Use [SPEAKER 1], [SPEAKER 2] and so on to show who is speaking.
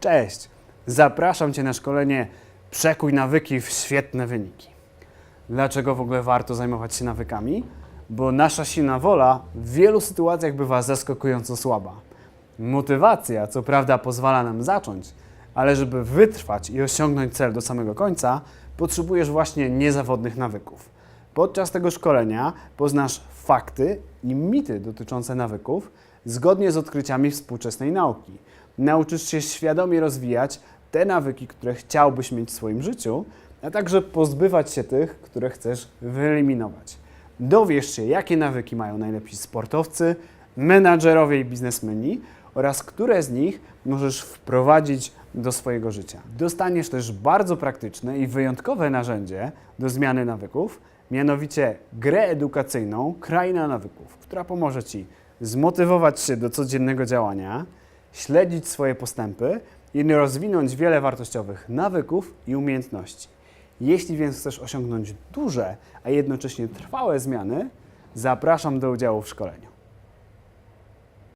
[SPEAKER 1] Cześć! Zapraszam Cię na szkolenie Przekuj nawyki w świetne wyniki. Dlaczego w ogóle warto zajmować się nawykami? Bo nasza silna wola w wielu sytuacjach bywa zaskakująco słaba. Motywacja, co prawda, pozwala nam zacząć, ale żeby wytrwać i osiągnąć cel do samego końca, potrzebujesz właśnie niezawodnych nawyków. Podczas tego szkolenia poznasz fakty i mity dotyczące nawyków zgodnie z odkryciami współczesnej nauki. Nauczysz się świadomie rozwijać te nawyki, które chciałbyś mieć w swoim życiu, a także pozbywać się tych, które chcesz wyeliminować. Dowiesz się, jakie nawyki mają najlepsi sportowcy, menadżerowie i biznesmeni oraz które z nich możesz wprowadzić do swojego życia. Dostaniesz też bardzo praktyczne i wyjątkowe narzędzie do zmiany nawyków, mianowicie grę edukacyjną Kraina Nawyków, która pomoże Ci zmotywować się do codziennego działania, śledzić swoje postępy i rozwinąć wiele wartościowych nawyków i umiejętności. Jeśli więc chcesz osiągnąć duże, a jednocześnie trwałe zmiany, zapraszam do udziału w szkoleniu.